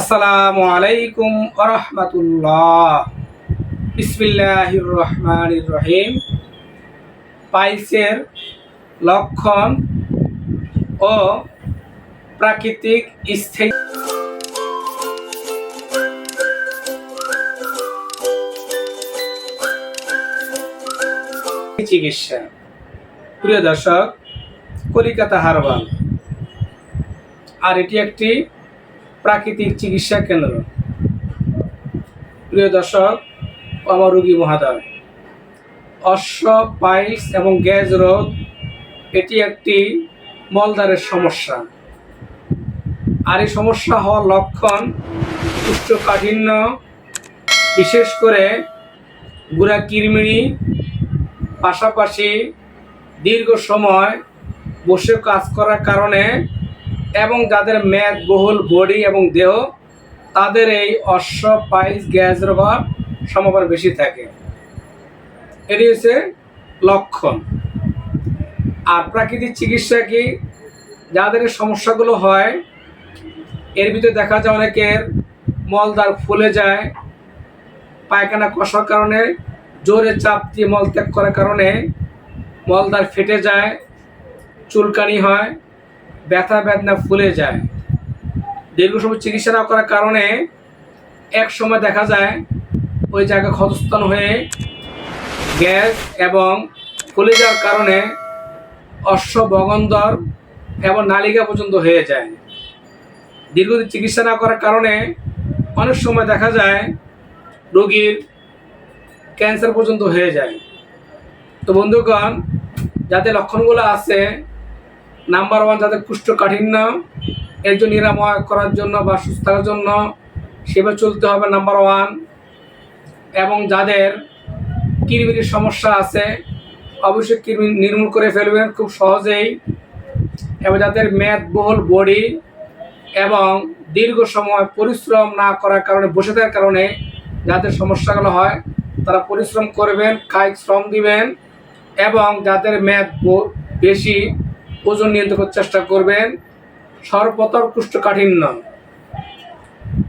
আসসালামু আলাইকুম আরহামাতুল্লাহ বিসমিল্লাহির রহমানির রহিম পাইলসের লক্ষণ ও প্রাকৃতিক স্থায়ী চিকিৎসা। প্রিয় দর্শক, কলিকাতা হারবাল। আর এটি একটি প্রাকৃতিক চিকিৎসা কেন্দ্র। প্রিয় দর্শক, আমার রোগী মহাদয়, অশ্ব, পাইলস এবং গ্যাস রোগ, এটি একটি মলদারের সমস্যা। আর এই সমস্যা হওয়ার লক্ষণ উচ্চকাঠিন্য, বিশেষ করে গুড়া কিরমিড়ি, পাশাপাশি দীর্ঘ সময় বসে কাজ করার কারণে এবং যাদের মেদ, বহুল, বডি এবং দেহ, তাদের এই অশ্ব পাইস গ্যাস রোগের সম্ভাবনা বেশি থাকে। এটি হচ্ছে লক্ষণ। আর প্রাকৃতিক চিকিৎসা কি? যাদের সমস্যাগুলো হয়, এর ভিতরে দেখা যায় অনেকের মলদার ফুলে যায়, পায়খানা কষার কারণে, জোরে চাপ দিয়ে মল ত্যাগ করার কারণে মলদার ফেটে যায়, চুলকানি হয় ব্যথা বেদনা ফুলে যায়। দীর্ঘ সময় চিকিৎসা না করার কারণে এক সময় দেখা যায় ওই জায়গা ক্ষতস্থান হয়ে গ্যাস এবং ফুলে যাওয়ার কারণে অশ্ব বগন্দর এবং নালিকা পর্যন্ত হয়ে যায়। দীর্ঘদিন চিকিৎসা না করার কারণে অনেক সময় দেখা যায় রোগীর ক্যান্সার পর্যন্ত হয়ে যায়। তো বন্ধুগণ যাতে লক্ষণগুলো আছে নাম্বার ওয়ান যাদের কুষ্ঠকাঠিন্য এর জন্য নিরাময় করার জন্য বা সুস্থ জন্য সেভাবে চলতে হবে নাম্বার ওয়ান। এবং যাদের কিরমির সমস্যা আছে, অবশ্যই কিরমি নির্মূল করে ফেলবেন খুব সহজেই। এবং যাদের মেদবহুল বডি এবং দীর্ঘ সময় পরিশ্রম না করার কারণে, বসে থাকার কারণে যাদের সমস্যাগুলো হয়, তারা পরিশ্রম করবেন, কায়িক শ্রম দিবেন। এবং যাদের ব- বেশি ওজন নিয়ন্ত্রণ করার চেষ্টা করবেন। সর্বপ্রথম কুষ্ঠকাঠিন্য।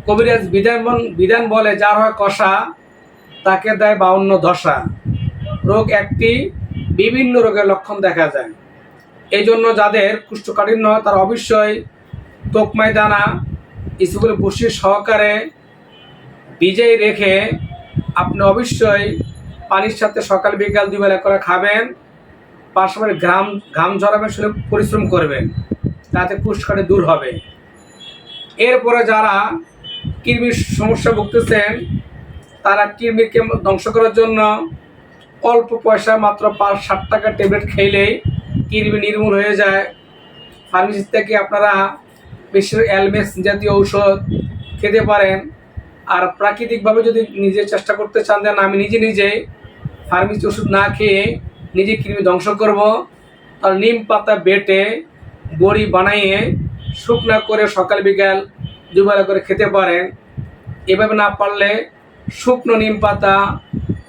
কবিরাজ বিধান বিধান বলে, যার হয় কষা, তাকে দেয় বাউন্ন দশা রোগ একটি, বিভিন্ন রোগের লক্ষণ দেখা যায়। এই জন্য যাদের কুষ্ঠকাঠিন্য তারা অবশ্যই তোকমাই দানা স্কুলে বসি সহকারে ভিজেই রেখে আপনি অবশ্যই পানির সাথে সকাল বিকাল দুবেলা করে খাবেন। পাশাপাশি ঘাম ঘাম ঝরাবেন শুনে পরিশ্রম করবেন তাতে কুষ্ঠকাঠি দূর হবে। এরপরে যারা কৃমির সমস্যা ভুগতেছেন, তারা কৃমিকে ধ্বংস করার জন্য অল্প পয়সা মাত্র পাঁচ ষাট টাকা ট্যাবলেট খেলেই কৃমি নির্মূল হয়ে যায়। ফার্মেসি থেকে আপনারা বেশি অ্যালমেক্স জাতীয় ঔষধ খেতে পারেন। আর প্রাকৃতিকভাবে যদি নিজে চেষ্টা করতে চান, দেন আমি নিজে নিজে ফার্মেসি ওষুধ না খেয়ে নিজে কৃমি ধ্বংস করব। আর নিম পাতা বেটে বড়ি বানাইয়ে শুকনা করে সকাল বিকাল দুবেলা করে খেতে পারেন। এভাবে না পারলে শুকনো নিম পাতা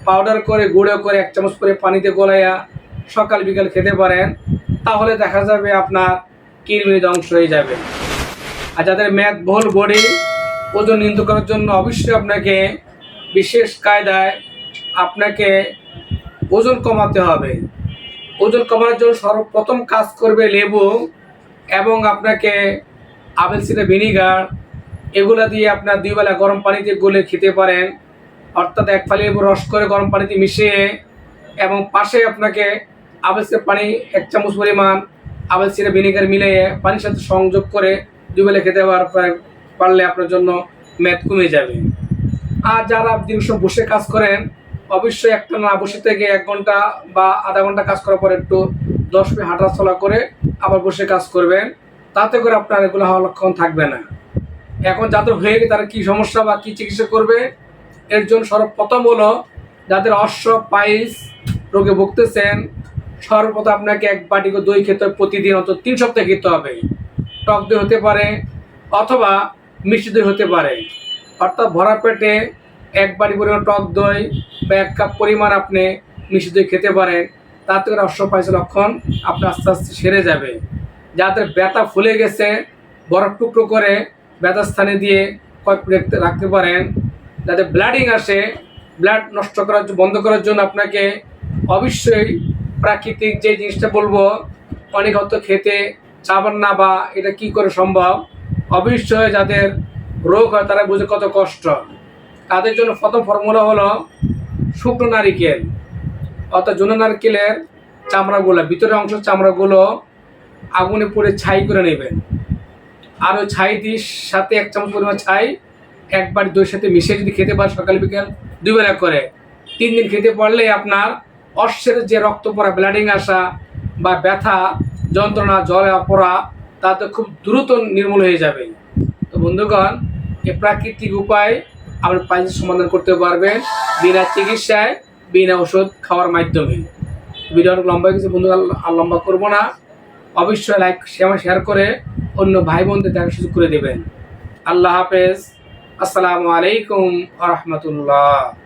পাউডার করে, গুঁড়ো করে এক চামচ করে পানিতে গলাইয়া সকাল বিকাল খেতে পারেন। তাহলে দেখা যাবে আপনার কৃমি ধ্বংস হয়ে যাবে। আর যাদের ম্যাথ বহুল বডি, ওজন নিয়ন্ত্রণ করার জন্য অবশ্যই আপনাকে বিশেষ কায়দায় আপনাকে ওজন কমাতে হবে। ওজন কমানোর জন্য সর্বপ্রথম কাজ করবে লেবু এবং আপনাকে আপেল সিডার ভিনিগার এগুলো দিয়ে আপনার দুই বেলা গরম পানিতে গলে খেতে পারেন। অর্থাৎ এক ফালি লেবু রস করে গরম পানিতে মিশিয়ে এবং পাশে আপনাকে আপেল সিডার পানি এক চামচ পরিমাণ আপেল সিডার ভিনিগার মিলিয়ে পানির সাথে সংযোগ করে দুই বেলা খেতে পার- পারলে আপনার জন্য মেদ কমে যাবে। আর যারা দীর্ঘ বসে কাজ করেন অবশ্যই একটা না বসে থেকে এক ঘণ্টা বা আধা ঘণ্টা কাজ করার পর একটু দশ মিনিট হাঁটা চলা করে আবার বসে কাজ করবেন। তাতে করে আপনার এগুলো হওয়ার লক্ষণ থাকবে না। এখন যাদের হয়ে গেছে, তারা কী সমস্যা বা কী চিকিৎসা করবে? এর জন্য সর্বপ্রথম হলো, যাদের অশ্ব পাইস রোগে ভুগতেছেন, সর্বপ্রথম আপনাকে এক বাটি দই খেতে হবে, প্রতিদিন অন্তত তিন সপ্তাহ খেতে হবে। টক দই হতে পারে অথবা মিষ্টি দই হতে পারে। অর্থাৎ ভরা পেটে এক বাটি পরিমাণ টক দই বা এক কাপ পরিমাণ আপনি মিষ্টি দই খেতে পারেন। তাতে করে অশ্বপাইসের লক্ষণ আপনার আস্তে আস্তে সেরে যাবে। যাদের ব্যথা ফুলে গেছে, বরফ টুকরো করে ব্যথা স্থানে দিয়ে কয়েক রাখতে পারেন। যাতে ব্লাডিং আসে, ব্লাড নষ্ট করার বন্ধ করার জন্য আপনাকে অবশ্যই প্রাকৃতিক যে জিনিসটা বলব, অনেক হয়তো খেতে চাবেন না বা এটা কি করে সম্ভব? অবশ্যই যাদের রোগ হয় তারা বুঝে কত কষ্ট। তাদের জন্য প্রথম ফর্মুলা হলো শুকনো নারিকেল। অর্থাৎ জোনো নারকেলের চামড়াগুলো, ভিতরের অংশ চামড়াগুলো আগুনে পুড়ে ছাই করে নেবেন। আর ওই ছাই দিয়ে সাথে এক চামচ পরিমাণ ছাই একবার দইয়ের সাথে মিশিয়ে যদি খেতে পারেন সকাল বিকেল, দুবেলা করে। তিন দিন খেতে পারলে আপনার অশ্বের যে রক্ত পড়া, ব্লাডিং আসা বা ব্যথা, যন্ত্রণা জলে পড়া, তাতে খুব দ্রুত নির্মূল হয়ে যাবে। তো বন্ধুগণ, এ প্রাকৃতিক উপায় আপনি পাইলসের সমাধান করতে পারবেন বিনা চিকিৎসায়, বিনা ওষুধ খাওয়ার মাধ্যমে। ভিডিও অনেক লম্বা কিছু বন্ধু আর লম্বা করব না। অবশ্যই লাইক শেয়ার করে অন্য ভাই বোনদের দেখা সুযোগ করে দেবেন। আল্লাহ হাফেজ। আসসালামু আলাইকুম রহমতুল্লাহ।